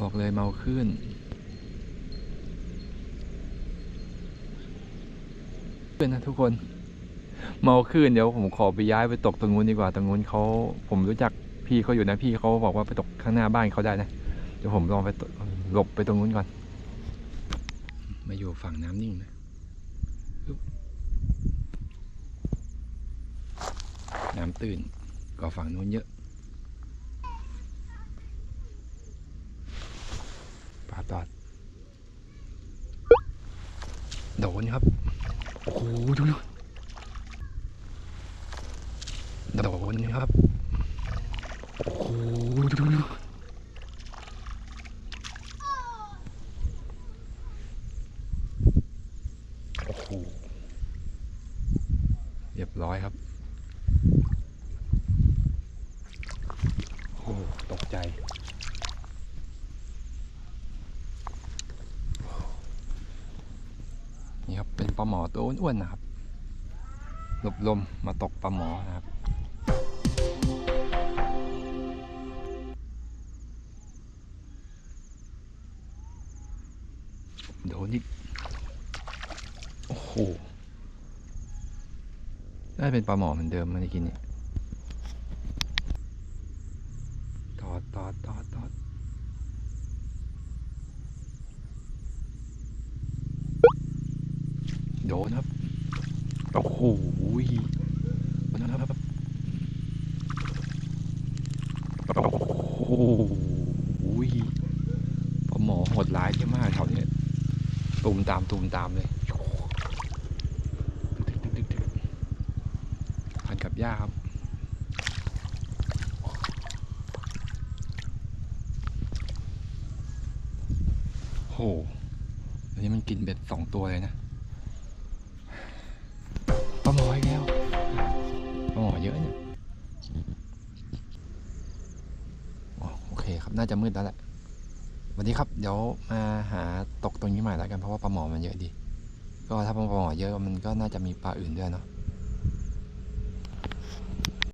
บอกเลยเมาขึ้นขึ้นนะทุกคน เมาขึ้นเดี๋ยวผมขอไปย้ายไปตกตรงนู้นดีกว่าตรงนู้นเขาผมรู้จักพี่เขาอยู่นะพี่เขาบอกว่าไปตกข้างหน้าบ้านเขาได้นะเดี๋ยวผมลองไปหลบไปตรงนู้นก่อน มาอยู่ฝั่งน้ำนิ่งนะน้ำตื้นกว่าฝั่งนู้นเยอะ ปลาตอดโดนครับ โอ้โหดูดูโดนครับ โอ้โหดูดูโอ้โหเรียบร้อยครับ โอ้โหตกใจ ครับ เป็นปลาหมอตัวอ้วนๆนะครับหลบลมมาตกปลาหมอนะครับ โดนอีกโอ้โหได้เป็นปลาหมอเหมือนเดิมเมื่อกี้นี่ตอดตอดตอดตอด โดนครับ โอ้โหโดนนะครับ โอ้โหปหมอโหดร้ายที่มากแถวนี้ตูมตามตูมตามเลยพันกับหญ้าครับโหอันนี้มันกินเบ็ดสองตัวเลยนะ ครับน่าจะมืดแล้วแหละวันนี้ครับเดี๋ยวมาหาตกตรงนี้ใหม่แล้วกันเพราะว่าปลาหมอมันเยอะดี ก็ถ้าปลาหมอเยอะมันก็น่าจะมีปลาอื่นด้วยเนาะ